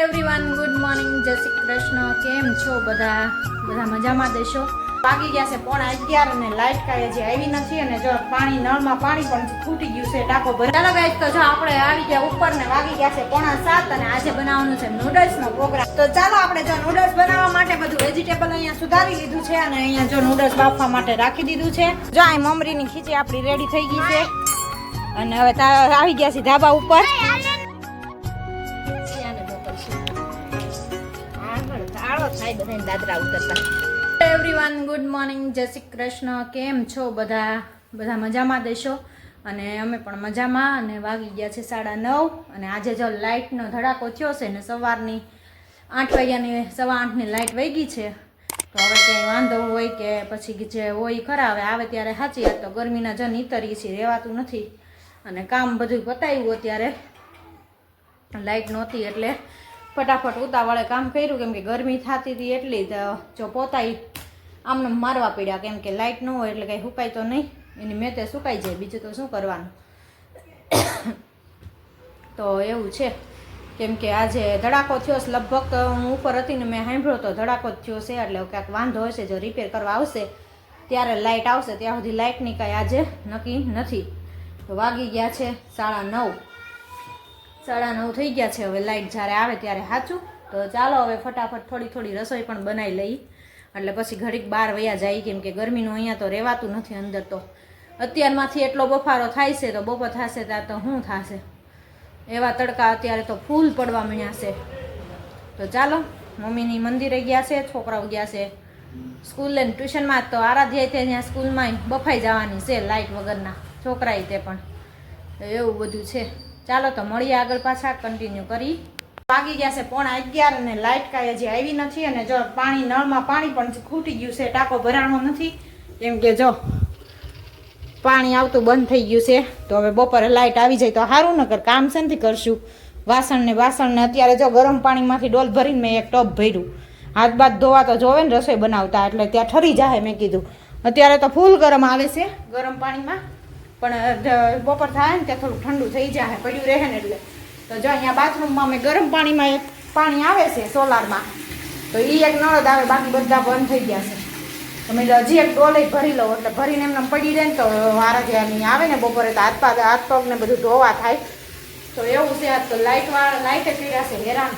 Everyone good morning જય શ્રી કૃષ્ણ. કેમ છો બધા? બધા મજામાં દેશો વાગી ગયા છે પોણા અગિયાર અને લાઇટ કાંઈ હજી આવી નથી અને જો પાણી નળમાં પાણી પણ ફૂટી ગયું છે, ટાંકો ભરી ચાલો ગાઈસ તો જો આપણે આવી ગયા ઉપર ને વાગી ગયા છે પોણા સાત અને આજે બનાવવાનું છે નૂડલ્સ નો પ્રોગ્રામ તો ચાલો આપણે જો નૂડલ્સ બનાવવા માટે બધું વેજીટેબલ અહીંયા સુધારી લીધું છે અને અહીંયા જો નૂડલ્સ બાફવા માટે રાખી દીધું છે. જો આ મમરીની ખીચી આપણી રેડી થઈ ગઈ છે. અને હવે આવી ગયા છે ધાબા ઉપર. એવરીવન ગુડ મોર્નિંગ જય શ્રી કૃષ્ણ. કેમ છો બધા? બધા મજામાં દેશો અને અમે પણ મજામાં અને વાગી ગયા છે સાડા નવ અને આજે જો લાઇટનો ધડાકો થયો છે ને સવારની આઠ વાગ્યાની, સવા આઠની લાઇટ વહી છે, તો હવે ક્યાંય વાંધો હોય કે પછી જે હોય ખરા હવે આવે ત્યારે સાચી વાત, તો ગરમીના જન ઇતરી છે રહેવાતું નથી. અને કામ બધું પતાવ્યું અત્યારે. લાઇટ નહોતી એટલે ફટાફટ ઉતાવળે કામ કર્યું, કેમ કે ગરમી થતી હતી એટલી જો પોતાય આમને મારવા પડ્યા, કેમ કે લાઇટ ન હોય એટલે કંઈ સુકાય તો નહીં. એની મેં તે સુકાઈ જાય, બીજું તો શું કરવાનું? તો એવું છે. કેમ કે આજે ધડાકો થયો છે, લગભગ હું ઉપર હતી ને મેં સાંભળ્યો તો ધડાકો થયો છે, એટલે ક્યાંક વાંધો હશે, જો રિપેર કરવા આવશે, ત્યારે લાઇટ આવશે, ત્યાં સુધી લાઇટની કાંઈ આજે નક્કી નથી. તો વાગી ગયા છે સાડા નવ. સાડા નવ થઈ ગયા છે, હવે લાઇટ જ્યારે આવે ત્યારે સાચું તો ચાલો હવે ફટાફટ થોડી થોડી રસોઈ પણ બનાવી લઈ. એટલે પછી ઘડીક બહાર વયા જાય, કેમ કે ગરમીનું અહીંયા તો રહેવાતું નથી અંદર તો. અત્યારમાંથી એટલો બફારો થાય છે, તો બપોર થશે ત્યાં તો શું થશે? એવા તડકા અત્યારે તો ફૂલ પડવા મળ્યા છે. તો ચાલો, મમ્મીની મંદિરે ગયા છે, છોકરાઓ ગયા છે. સ્કૂલે ને ટ્યુશનમાં તો આરાધ્યાય ત્યાં સ્કૂલમાં બફાઈ જવાની છે લાઇટ વગરના. છોકરાએ તે પણ. એવું બધું છે. ચાલો તો મળીએ આગળ પાછા કન્ટિન્યુ કરી. વાગી ગયા છે પોણા અગિયાર અને લાઇટ કાંઈ હજી આવી નથી અને જો પાણી, નળમાં પાણી પણ ખૂટી ગયું છે, ટાંકો ભરાણો નથી. કેમ કે જો પાણી આવતું બંધ થઈ ગયું છે, તો હવે બપોરે લાઇટ આવી જાય તો સારું નકર કામ શેનથી કરશું? વાસણ ને વાસણ ને અત્યારે જો ગરમ પાણીમાંથી ડોલ ભરીને મેં એક ટોપ ભર્યું. હાથ બાદ ધોવા તો જોવે ને રસોઈ બનાવતા, એટલે ત્યાં ઠરી જાય મેં કીધું. અત્યારે તો ફૂલ ગરમ આવે છે, ગરમ પાણીમાં. પણ બપોર થાય ને ત્યાં થોડું ઠંડુ થઈ જાય, પડ્યું રહે ને એટલે. તો જો અહીંયા બાથરૂમમાં અમે ગરમ પાણીમાં એક પાણી આવે છે સોલારમાં, તો એ એક નળ આવે, બાકી બધા બંધ થઈ ગયા છે. તમે હજી એક ડોલે ભરી લો, એટલે ભરીને એમને પડી રહે ને તો વારા આવે ને બપોરે તો હાથ પગ હાથ પગને બધું ધોવા થાય. તો એવું છે આ તો લાઇટ વાળા લાઇટે કર્યા છે, હેરાન.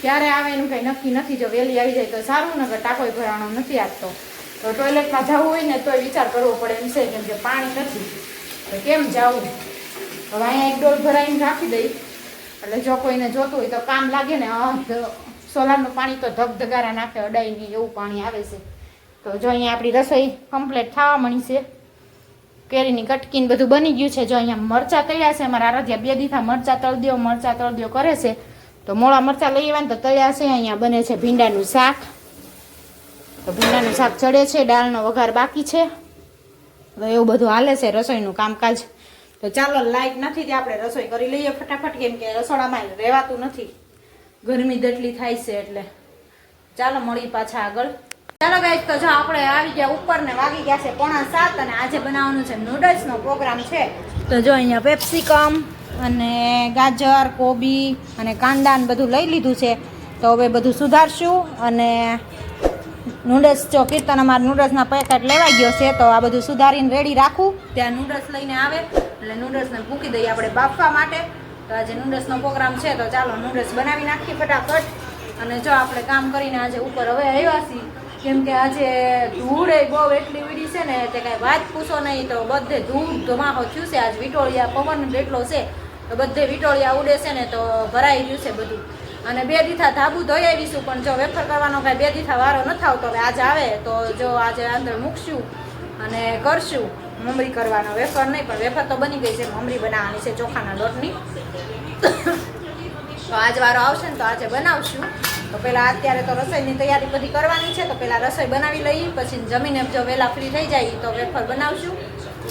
ક્યારે આવે એનું કંઈ નક્કી નથી, જો વહેલી આવી જાય તો સારું ને કે ટાકોય ભરાણો નથી આજ તો તો ટોયલેટમાં જવું હોય ને તોય વિચાર કરવો પડે એમ છે, કેમ કે પાણી નથી. તો કેમ જવું? હવે અહીંયા એક ડોલ ભરાઈને રાખી દઈ. એટલે જો કોઈને જોતું હોય તો કામ લાગે ને સોલારનું પાણી તો ધગધગારા નાખે, અડાઈ એવું પાણી આવે છે. તો જો અહીંયા આપણી રસોઈ કમ્પ્લીટ થવા મળી છે. કેરીની કટકીને બધું બની ગયું છે. જો અહીંયા મરચાં તળ્યા છે, અમારા આરાધ્યા બે દીથા મરચાં તળદીઓ મરચાં તળદીઓ કરે છે. તો મોળા મરચાં લઈ આવ્યા ને તો તળ્યા છે. અહીંયા બને છે ભીંડાનું શાક. તો ભીંડાનું શાક ચડે છે, દાળનો વઘાર બાકી છે. તો એવું બધું હાલે છે રસોઈનું કામકાજ. તો ચાલો, લાઈટ નથી તે આપણે રસોઈ કરી લઈએ ફટાફટ, કેમ કે રસોડામાં રહેવાતું નથી. ગરમી જેટલી થાય છે એટલે. ચાલો મળી પાછા આગળ. ચાલો ગાઈસ તો જો આપણે આવી ગયા ઉપર ને વાગી ગયા છે પોણા સાત અને આજે બનાવવાનું છે નૂડલ્સનો પ્રોગ્રામ છે. તો જો અહીંયા પેપ્સિકમ અને ગાજર, કોબી અને કાંદા બધું લઈ લીધું છે. તો હવે બધું સુધારશું અને નૂડલ્સ જો કીર્તન અમારા નૂડલ્સના પેકેટ લેવાઈ ગયો છે, તો આ બધું સુધારીને રેડી રાખું. ત્યાં નૂડલ્સ લઈને આવે. એટલે નૂડલ્સને મૂકી દઈએ આપણે બાફવા માટે. તો આજે નૂડલ્સનો પ્રોગ્રામ છે, તો ચાલો નૂડલ્સ બનાવી નાખીએ ફટાફટ. અને જો આપણે કામ કરીને આજે ઉપર હવે આવ્યા છીએ, કેમ કે આજે ધૂળ બહુ એટલી વીડી છે ને તે કાંઈ વાત પૂછો નહીં, તો બધે ધૂળ ધમાકો થયું છે. આજ વિટોળિયા પવન એટલો છે, તો બધે વિટોળિયા ઉડે છે ને, તો ભરાઈ ગયું છે બધું. અને બે દીથા ધાબુ ધોઈ આવીશું, પણ જો વેફર કરવાનો કાંઈ બે દીથા વારો ન થાવ તો હવે આજે આવે તો જો આજે અંદર મૂકશું અને કરશું. મમરી કરવાનો વેફર નહીં, પણ વેફર તો બની ગઈ છે, મમરી બનાવવાની છે ચોખાના લોટની. તો આજ વારો આવશે ને તો આજે બનાવશું. તો પહેલાં અત્યારે તો રસોઈની તૈયારી બધી કરવાની છે, તો પહેલાં રસોઈ બનાવી લઈએ પછી જમીને જો વહેલા ફ્રી થઈ જાય તો વેફર બનાવશું.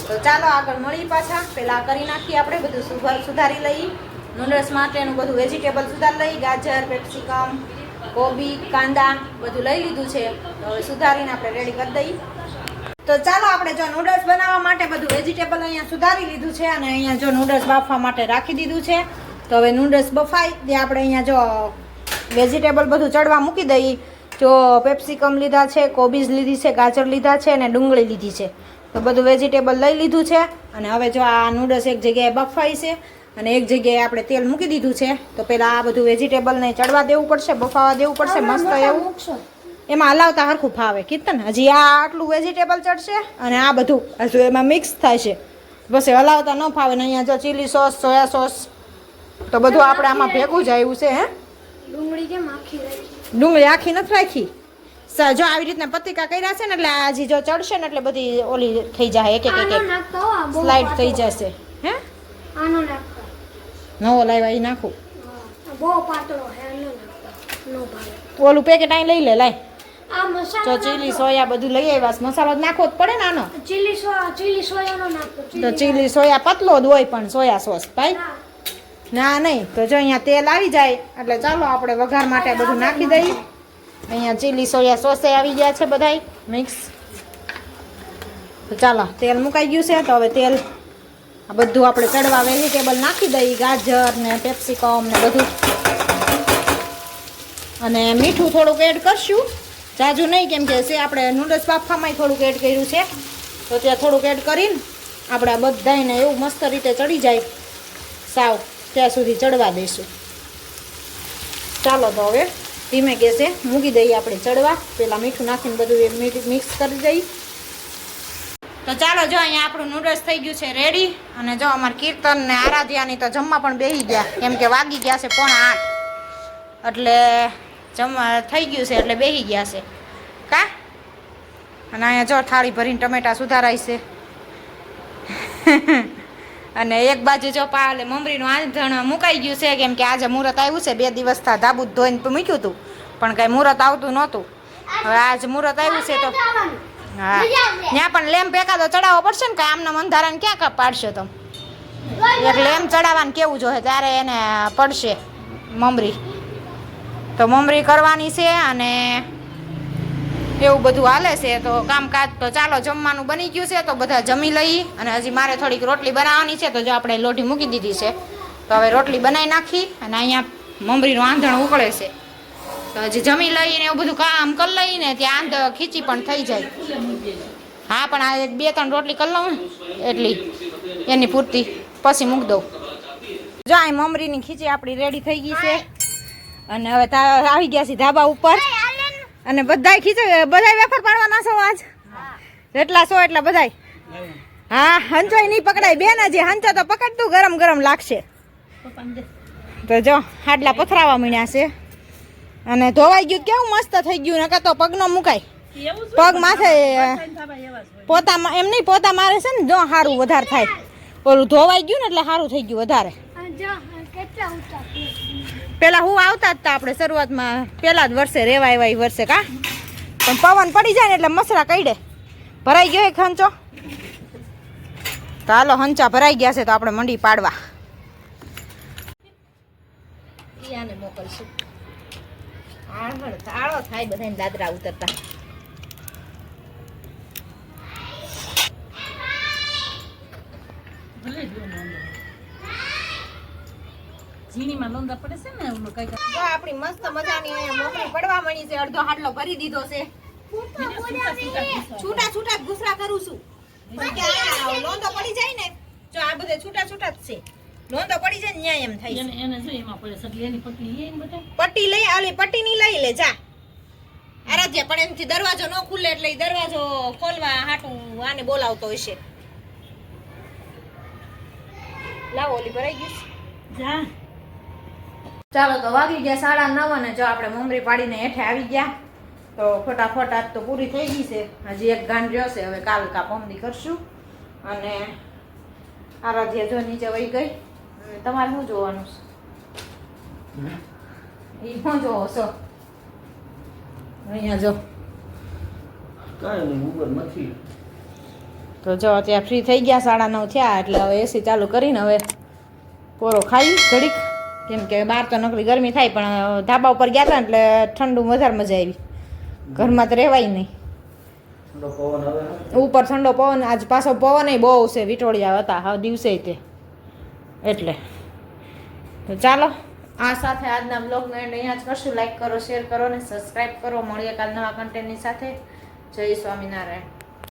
તો ચાલો આગળ મળી પાછા. પહેલાં કરી નાખીએ આપણે, બધું સુધાર સુધારી લઈએ. નૂડલ્સ માટેનું બધું વેજીટેબલ સુધારી લઈ, ગાજર પેપ્સિકમ કોબી, કાંદા બધું લઈ લીધું છે. તો હવે સુધારીને આપણે રેડી કરી દઈએ. તો ચાલો આપણે જો નૂડલ્સ બનાવવા માટે બધું વેજીટેબલ અહીંયા સુધારી લીધું છે અને અહીંયા જો નૂડલ્સ બાફવા માટે રાખી દીધું છે. તો હવે નૂડલ્સ બફાય તે આપણે અહીંયા જો વેજીટેબલ બધું ચડવા મૂકી દઈએ. જો પેપ્સિકમ લીધા છે કોબીઝ લીધી છે, ગાજર લીધા છે અને ડુંગળી લીધી છે. તો બધું વેજીટેબલ લઈ લીધું છે. અને હવે જો આ નૂડલ્સ એક જગ્યાએ બફાઈ છે. અને એક જગ્યાએ આપણે તેલ મૂકી દીધું છે તો પહેલાં આ બધું વેજીટેબલને ચડવા દેવું પડશે બફાવા દેવું પડશે મસ્ત એવું. એમાં હલાવતા હરખું ફાવે. કીર્તન હજી આ આટલું વેજીટેબલ ચડશે અને આ બધું હજુ એમાં મિક્સ થાય છે. પછી હલાવતા ન ફાવે ને અહીંયા જો ચીલી સોસ સોયા સોસ તો બધું આપણે આમાં ભેગું જ આવ્યું છે હે? ડુંગળી કેમ આખી ડુંગળી આખી નથી રાખી. જો આવી રીતના પતિકા કર્યા છે ને એટલે આ હજી જો ચડશે ને એટલે બધી ઓલી થઈ જાય એક એક એક સ્લાઇડ થઈ જશે હે? આનો નાખતા નવો લાવ્યા એ નાખું. બહુ પાતળો ઓલું પેકેટ અહીં લઈ લે લાય. તો ચીલી સોયા બધું લઈ આવ્યા મસાલો જ નાખવો જ પડે ને આનો. ચીલી સોયા ચીલી સોયાનો તો ચીલી સોયા પતલો જ હોય પણ સોયા સોસ ભાઈ. ના નહીં. તો જો અહીંયા તેલ આવી જાય એટલે ચાલો આપણે વઘાર માટે બધું નાખી દઈએ. અહીંયા ચીલી સોયા સોસે આવી ગયા છે બધાય. મિક્સ તો ચાલો તેલ મુકાઈ ગયું છે તો હવે તેલ આ બધું આપણે ચડવા વેજીટેબલ નાખી દઈએ, ગાજર ને કેપ્સિકમ ને બધું. અને મીઠું થોડુંક એડ કરશું. જાજુ નહીં, કેમ કે છે આપણે નૂડલ્સ બાફામાંય થોડુંક એડ કર્યું છે. તો ત્યાં થોડુંક એડ કરીને આપણે આ બધાયને એવું મસ્ત રીતે ચડી જાય. સાવ, ત્યાં સુધી ચડવા દઈશું ચાલો તો હવે ધીમે ગેસે મૂકી દઈએ આપણે ચડવા. પહેલાં મીઠું નાખીને બધું મિક્સ કરી દઈએ. તો ચાલો જો અહીંયા આપણું નૂડલ્સ થઈ ગયું છે રેડી અને જો અમારે કીર્તન ને આરાધ્યાની તો જમવા પણ બેસી ગયા. કેમ કે વાગી ગયા છે પોણા આઠ. એટલે જમવા થઈ ગયું છે એટલે બેસી ગયા છે. કા? અને અહીંયા જો થાળી ભરીને ટમેટા સુધારાય છે. અને એક બાજુ જો પાલે મમરીનું આંધણ મુકાઈ ગયું છે, કેમ કે આજે મુહૂર્ત આવ્યું છે, બે દિવસ થા ધાબુ ધોઈને મૂક્યું હતું. પણ કાંઈ મુહૂર્ત આવતું નહોતું. હવે આજ મુહૂર્ત આવ્યું છે તો હા. ત્યાં પણ લેમ્પ એકાદો ચડાવવો પડશે ને કે આમના મંધારાને ક્યાં પાડશે તમે? એક લેમ્પ ચડાવવાનું કેવું જોઈએ ત્યારે એને પડશે મમરી. તો મમરી કરવાની છે અને એવું બધું હાલે છે તો કામકાજ તો ચાલો જમવાનું બની ગયું છે તો બધા જમી લઈ અને હજી મારે થોડીક રોટલી બનાવવાની છે તો જો આપણે લોઢી મૂકી દીધી છે તો હવે રોટલી બનાવી નાખી અને અહીંયા મમરીનું આંધણ ઉકળે છે. તો હજી જમી લઈને એવું બધું કામ કરી લઈને ત્યાં આંધ ખીચી પણ થઈ જાય. હા, પણ આ એક બે ત્રણ રોટલી કરી લઉં એટલી. એની પૂરતી. પછી મૂક દઉં. જો, આ મમરીની ખીચી આપણી રેડી થઈ ગઈ છે. અને હવે આવી ગયા છે ધાબા ઉપર. અને બધાય ખીચે, બધાય વેફર પાડવાના છો આજ? જેટલા છો એટલા બધાય. હા, હંચોય નહીં પકડાય. બેન, હજી હંચો તો પકડતું ગરમ ગરમ લાગશે. તો જો હાડલા પથરાવા મીણ્યા છે. અને ધોવાઈ ગયું કેવું મસ્ત થઈ ગયું નકા તો પગ ન મુકાય. પગ માથે પોતામાં એમ નહીં પોતા મારે છે ને જો સારું વધારે થાય. ઓલું ધોવાઈ ગયું ને એટલે સારું થઈ ગયું વધારે. આ જો આ કેટલા ઊંચા છે. પેલા હું આવતા જ તા આપણે શરૂઆતમાં પેલા જ વર્ષે રેવા એવા વર્ષે કા? પણ પવન પડી જાય ને એટલે મસરા કઈડે. ભરાઈ ગયો એક હંચો તો હાલો હંચા ભરાઈ ગયા છે તો આપણે મંડી પાડવા. મોકલશું. તાળો થાય બધાને દાદરા ઉતરતા. ઝીણીમાં લોંદા પડે છે ને જો આપણી મસ્ત મજાની અહીંયા મોકળી પડવા મળી છે અડધો હાડલો ભરી દીધો છે. છૂટા છૂટા ગુસરા કરું છું. લોંદો પડી જાય ને જો આ બધે છૂટા છૂટા જ છે. લોંદો પડી જાય ને ન્યાય એમ થાય એને એને જો એમાં પડે એટલે એની પટ્ટી એ ને બધા. પટ્ટી લઈ આલી પટ્ટી ની લઈ લે જા. આરાધ્ય પણ એમથી દરવાજો ન ખુલે એટલે દરવાજો ખોલવા હાટું આને બોલાવતો હશે લાવો ઓલી ભરાઈ ગઈ જા. ચાલો તો વાગી ગયા સાડા નવ અને જો આપણે મમરી પાડીને હેઠે આવી ગયા તો ફટાફટ આજ તો પૂરી થઈ ગઈ છે. હજી એક ગાંઠ રહ્યો છે હવે કાલ કા પમદી કરશું. અને આરાધ્યા જો નીચે વહી ગઈ. તમારે શું જોવાનું છે? એ શું જોવો છો? અહીંયા જો. નથી. તો જો અત્યારે ફ્રી થઈ ગયા સાડા નવ થયા એટલે હવે એસી ચાલુ કરીને હવે પોરો ખાઈ ઘડીક. કેમ કે બહાર તો નકરી ગરમી થાય પણ ધાબા ઉપર ગયા હતા ને એટલે ઠંડુ વધારે મજા આવી. ઘરમાં તો રહેવાય નહીં. ઉપર ઠંડો પવન આજ પાછો પવન બહુ છે વિટોળિયા હતા હા દિવસે તે. એટલે. તો ચાલો. આ સાથે આજના બ્લોગને અહીંયા જ કરશું. લાઈક કરો શેર કરો અને સબસ્ક્રાઈબ કરો. મળીએ કાલ નવા કન્ટેન્ટની સાથે. જય સ્વામિનારાયણ.